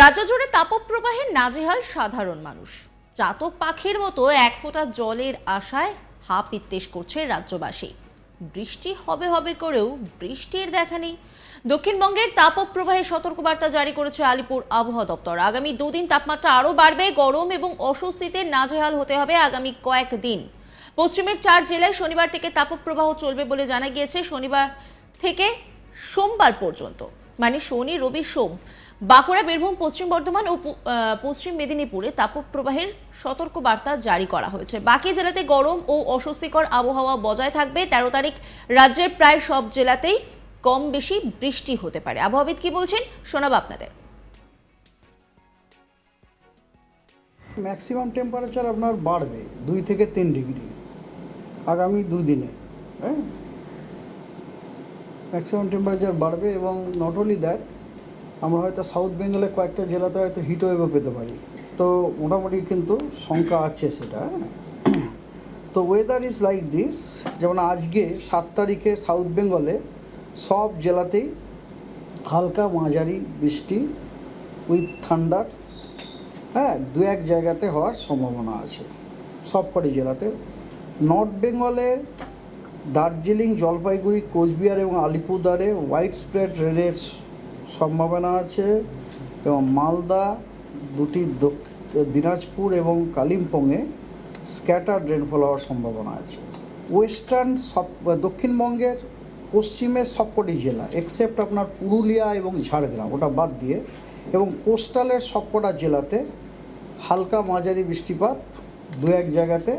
রাজ্য জুড়ে তাপপ্রবাহে নাজেহাল সাধারণ মানুষ। চাতক পাখির মতো এক ফোঁটা জলের আশায় হাপ ইত্তেশ করছে রাজ্যবাসী। বৃষ্টি হবে হবে করেও বৃষ্টির দেখা নেই। দক্ষিণবঙ্গের তাপপ্রবাহে সতর্কবার্তা জারি করেছে আলিপুর আবহাওয়া দপ্তর। আগামী দুদিন তাপমাত্রা আরও বাড়বে, গরম এবং অস্বস্তিতে নাজেহাল হতে হবে আগামী কয়েকদিন। পশ্চিমের চার জেলায় শনিবার থেকে তাপপ্রবাহ চলবে বলে জানা গিয়েছে। শনিবার থেকে সোমবার পর্যন্ত মানে শনি, রবি, সোম। বাঁকুড়া, বীরভূম, পশ্চিম বর্ধমান ও পশ্চিম মেদিনীপুরে তাপপ্রবাহের সতর্ক বার্তা জারি করা হয়েছে। বাকি জেলাতে গরম ও অস্বস্তিকর আবহাওয়া বজায় থাকবে। তেরো তারিখ রাজ্যের প্রায় সব জেলাতেই কম বেশি বৃষ্টি হতে পারে। আবহাওয়াবিদ কি বলছেন? শোনাবো আপনাদের। ম্যাক্সিমাম টেম্পারেচার আপনার বাড়বে দুই থেকে তিন ডিগ্রি আগামী দুই দিনে হ্যাঁ? ম্যাক্সিমাম টেম্পারেচার বাড়বে এবং নট অনলি দ্যাট আমরা হয়তো সাউথ বেঙ্গলে কয়েকটা জেলাতে হয়তো হিট ওয়েভও পেতে পারি। তো মোটামুটি কিন্তু শঙ্কা আছে সেটা হ্যাঁ। তো ওয়েদার ইজ লাইক দিস যেমন আজকে সাত তারিখে সাউথ বেঙ্গলে সব জেলাতেই হালকা মাঝারি বৃষ্টি উইথ থান্ডার হ্যাঁ দু এক জায়গাতে হওয়ার সম্ভাবনা আছে। সবকটি জেলাতে। নর্থ বেঙ্গলে দার্জিলিং, জলপাইগুড়ি, কোচবিহার এবং আলিপুরদারে হোয়াইট স্প্রেড রেনের সম্ভাবনা আছে এবং মালদা, দুটি দিনাজপুর এবং কালিম্পংয়ে স্ক্যাটার রেনফল হওয়ার সম্ভাবনা আছে। ওয়েস্টার্ন সব, দক্ষিণবঙ্গের পশ্চিমের সবকটি জেলা এক্সেপ্ট আপনার পুরুলিয়া এবং ঝাড়গ্রাম, ওটা বাদ দিয়ে, এবং কোস্টালের সবকটা জেলাতে হালকা মাঝারি বৃষ্টিপাত দু এক জায়গাতে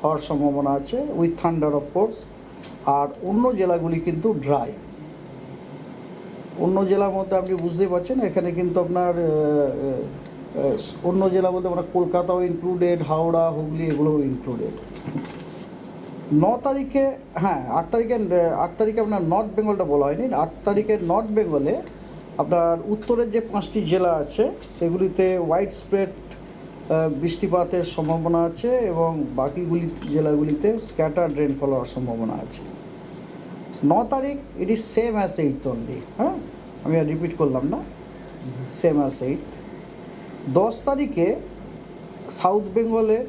হওয়ার সম্ভাবনা আছে উইথ থান্ডার অফ কোর্স আর অন্য জেলাগুলি কিন্তু ড্রাই অন্য জেলার মধ্যে আপনি বুঝতেই পারছেন, এখানে কিন্তু আপনার অন্য জেলা বলতে আমরা কলকাতাও ইনক্লুডেড হাওড়া, হুগলি এগুলোও ইনক্লুডেড ন তারিখে হ্যাঁ আট তারিখে আট তারিখে আপনার নর্থ বেঙ্গলটা বলা হয়নি, আট তারিখে নর্থ বেঙ্গলে আপনার উত্তরের যে পাঁচটি জেলা আছে, সেগুলিতে হোয়াইট স্প্রেড বৃষ্টিপাতের সম্ভাবনা আছে এবং বাকিগুলি জেলাগুলিতে স্ক্যাটার রেনফল হওয়ার সম্ভাবনা আছে। ন তারিখ it is same as eight only হ্যাঁ? আমি আর রিপিট করলাম না। সেম অ্যাজ এইট দশ তারিখে সাউথ বেঙ্গলের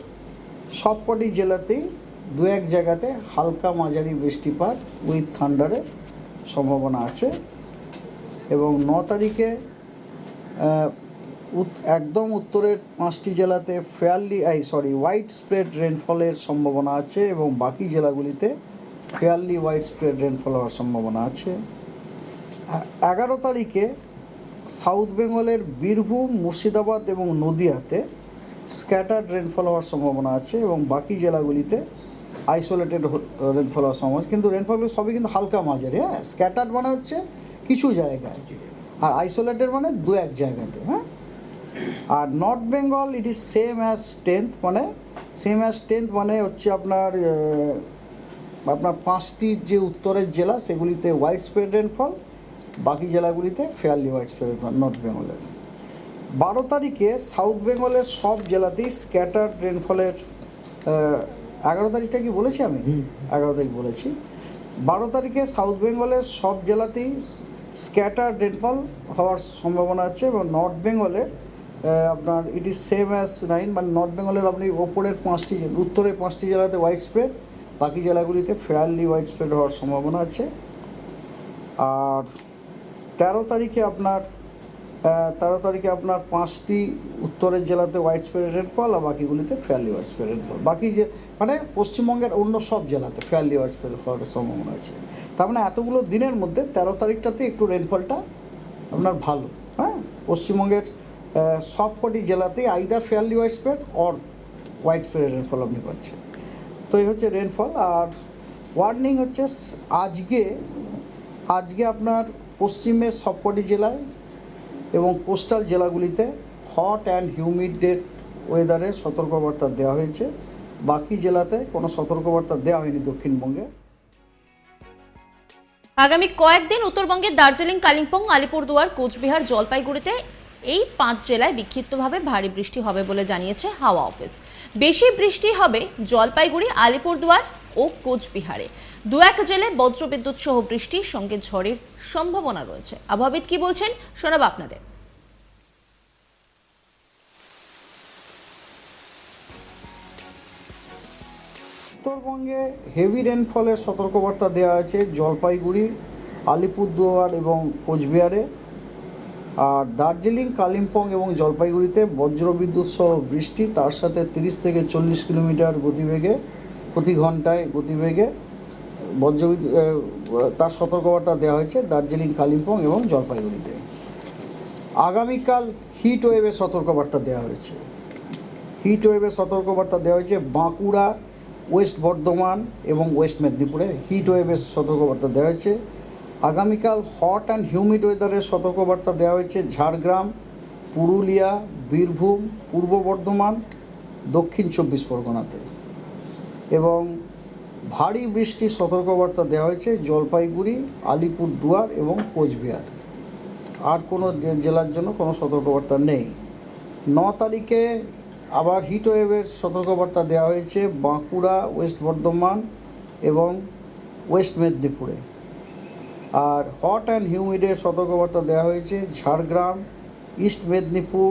সবকটি জেলাতেই দু এক জায়গাতে হালকা মাঝারি বৃষ্টিপাত উইথ থান্ডারের সম্ভাবনা আছে। এবং ন তারিখে একদম উত্তরের পাঁচটি জেলাতে fairly I sorry white spread রেনফলের সম্ভাবনা আছে এবং বাকি জেলাগুলিতে ফেয়ারলি হোয়াইট স্প্রেড রেনফল হওয়ার সম্ভাবনা আছে। এগারো তারিখে সাউথ বেঙ্গলের বীরভূম, মুর্শিদাবাদ এবং নদিয়াতে স্ক্যাটার্ড রেনফল হওয়ার সম্ভাবনা আছে এবং বাকি জেলাগুলিতে আইসোলেটেড রেনফল হওয়ার সম্ভাবনা কিন্তু রেনফলগুলো সবই কিন্তু হালকা মাঝারি হ্যাঁ? স্ক্যাটার্ড মানে হচ্ছে কিছু জায়গায় আর আইসোলেটেড মানে দু এক জায়গাতে হ্যাঁ? আর north Bengal it is same as tenth মানে সেম অ্যাজ টেন্থ মানে হচ্ছে আপনার আপনার পাঁচটি যে উত্তরের জেলা সেগুলিতে হোয়াইট স্প্রেড রেনফল বাকি জেলাগুলিতে fairly white spread rainfall North বেঙ্গলের বারো তারিখে সাউথ বেঙ্গলের সব জেলাতেই স্ক্যাটার রেনফলের এগারো তারিখটা কি বলেছি আমি? এগারো তারিখ বলেছি। বারো তারিখে সাউথ বেঙ্গলের সব জেলাতেই স্ক্যাটার রেনফল হওয়ার সম্ভাবনা আছে এবং নর্থ বেঙ্গলের আপনার it is same as nine মানে নর্থ বেঙ্গলের আপনি ওপরের পাঁচটি উত্তরের পাঁচটি জেলাতে হোয়াইট স্প্রেড বাকি জেলাগুলিতে ফেয়ারলি ওয়াইড স্প্রেড হওয়ার সম্ভাবনা আছে। আর তেরো তারিখে আপনার তেরো তারিখে আপনার পাঁচটি উত্তরের জেলাতে হোয়াইট স্প্রেড রেনফল আর বাকিগুলিতে ফেয়ারলি হোয়াইট স্প্রেড রেনফল বাকি যে মানে পশ্চিমবঙ্গের অন্য সব জেলাতে ফেয়ারলি হোয়াইট স্প্রেড হওয়ার সম্ভাবনা আছে। তার মানে এতগুলো দিনের মধ্যে তেরো তারিখটাতে একটু রেনফলটা আপনার ভালো হ্যাঁ? পশ্চিমবঙ্গের সবকটি জেলাতেই either fairly widespread or widespread rainfall আপনি পাচ্ছেন। তো এই হচ্ছে রেনফল আর ওয়ার্নিং হচ্ছে আজকে আজকে আপনার পশ্চিমের সবকটি জেলায় এবং কোস্টাল জেলাগুলিতে হট অ্যান্ড হিউমিড হিউমিডের ওয়েদারের সতর্কবার্তা দেওয়া হয়েছে। বাকি জেলাতে কোনো সতর্কবার্তা দেওয়া হয়নি দক্ষিণবঙ্গে। আগামী কয়েকদিন উত্তরবঙ্গের দার্জিলিং, কালিম্পং, আলিপুরদুয়ার, কোচবিহার, জলপাইগুড়িতে এই পাঁচ জেলায় বিক্ষিপ্তভাবে ভারী বৃষ্টি হবে বলে জানিয়েছে হাওয়া অফিস। বেশি বৃষ্টি হবে জলপাইগুড়ি, আলিপুরদুয়ার ও কোচবিহারে। দু এক জেলে বজ্রবিদ্যুৎ সহ বৃষ্টির সঙ্গে ঝড়ের সম্ভাবনা রয়েছে। আবহাবিদ কি বলছেন শোনাব আপনাদের। উত্তরবঙ্গে হেভি রেনফলের সতর্কবার্তা দেওয়া আছে জলপাইগুড়ি, আলিপুরদুয়ার এবং কোচবিহারে। আর দার্জিলিং, কালিম্পং এবং জলপাইগুড়িতে বজ্রবিদ্যুৎ সহ বৃষ্টি, তার সাথে তিরিশ থেকে চল্লিশ কিলোমিটার গতিবেগে, প্রতি ঘন্টায় গতিবেগে বজ্রবিদ্যুৎ তার সতর্কবার্তা দেওয়া হয়েছে দার্জিলিং, কালিম্পং এবং জলপাইগুড়িতে। আগামীকাল হিট ওয়েভের সতর্কবার্তা দেওয়া হয়েছে। হিট ওয়েভের সতর্কবার্তা দেওয়া হয়েছে বাঁকুড়া, ওয়েস্ট বর্ধমান এবং ওয়েস্ট মেদিনীপুরে। হিট ওয়েভের সতর্কবার্তা দেওয়া হয়েছে। আগামীকাল হট অ্যান্ড হিউমিড ওয়েদারের সতর্কবার্তা দেওয়া হয়েছে ঝাড়গ্রাম, পুরুলিয়া, বীরভূম, পূর্ব বর্ধমান, দক্ষিণ চব্বিশ পরগনাতে। এবং ভারী বৃষ্টির সতর্কবার্তা দেওয়া হয়েছে জলপাইগুড়ি, আলিপুরদুয়ার এবং কোচবিহার। আর কোনো জেলার জন্য কোনো সতর্কবার্তা নেই। ন তারিখে আবার হিট ওয়েভের সতর্কবার্তা দেওয়া হয়েছে বাঁকুড়া, ওয়েস্ট বর্ধমান এবং ওয়েস্ট মেদিনীপুরে। আর হট অ্যান্ড হিউমিডের সতর্কবার্তা দেওয়া হয়েছে ঝাড়গ্রাম ইস্ট মেদিনীপুর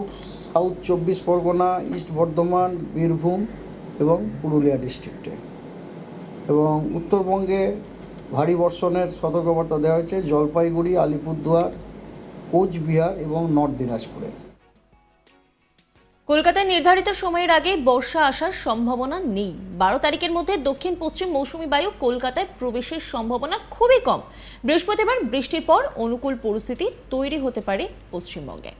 সাউথ চব্বিশ পরগনা ইস্ট বর্ধমান, বীরভূম এবং পুরুলিয়া ডিস্ট্রিক্টে এবং উত্তরবঙ্গে ভারী বর্ষণের সতর্কবার্তা দেওয়া হয়েছে জলপাইগুড়ি, আলিপুরদুয়ার, কোচবিহার এবং নর্থ দিনাজপুরে। কলকাতায় নির্ধারিত সময়ের আগে বর্ষা আসার সম্ভাবনা নেই। বারো তারিখের মধ্যে দক্ষিণ পশ্চিম মৌসুমী বায়ু কলকাতায় প্রবেশের সম্ভাবনা খুবই কম। বৃহস্পতিবার বৃষ্টির পর অনুকূল পরিস্থিতি তৈরি হতে পারে পশ্চিমবঙ্গে।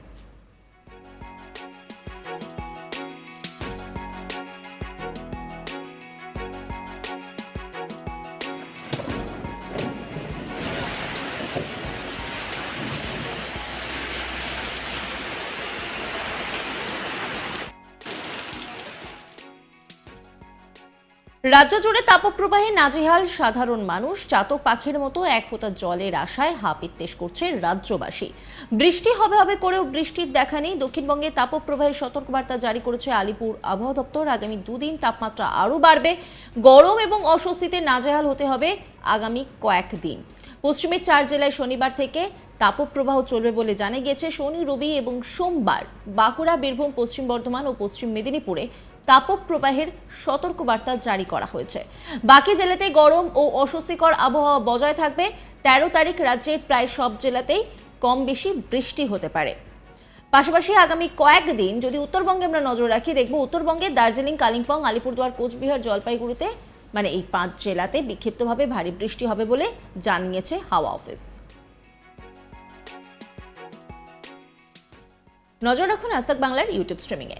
রাজ্য জুড়ে তাপপ্রবাহে নাজেহাল সাধারণ মানুষ, চাতক পাখির মতো এক ফোঁটা জলের আশায় হাপিত্তেশ করছে রাজ্যবাসী। বৃষ্টি হবে হবে করেও বৃষ্টির দেখা নেই। দক্ষিণবঙ্গে তাপপ্রবাহের সতর্কবার্তা জারি করেছে আলিপুর আবহাওয়া দপ্তর। আগামী দুদিন তাপমাত্রা আরও বাড়বে। গরম এবং অস্বস্তিতে নাজেহাল হতে হবে আগামী কয়েকদিন। পশ্চিমের চার জেলায় শনিবার থেকে তাপপ্রবাহ চলবে বলে জানা গিয়েছে। শনি, রবি এবং সোমবার বাঁকুড়া, বীরভূম, পশ্চিম বর্ধমান ও পশ্চিম মেদিনীপুরে তাপপ্রবাহের সতর্কবার্তা জারি করা হয়েছে। বাকি জেলাতে গরম ও অস্বস্তিকর আবহাওয়া বজায় থাকবে। তেরো তারিখ রাজ্যের প্রায় সব জেলাতেই কম বেশি বৃষ্টি হতে পারে। পাশাপাশি আগামী কয়েকদিন যদি উত্তরবঙ্গে আমরা নজর রাখি, দেখব উত্তরবঙ্গে দার্জিলিং, কালিম্পং, আলিপুরদুয়ার, কোচবিহার, জলপাইগুড়িতে মানে এই পাঁচ জেলাতে বিক্ষিপ্তভাবে ভারী বৃষ্টি হবে বলে জানিয়েছে হাওয়া অফিস। নজর রাখুন আস্তাক বাংলার ইউটিউব স্ট্রিমিংয়ে।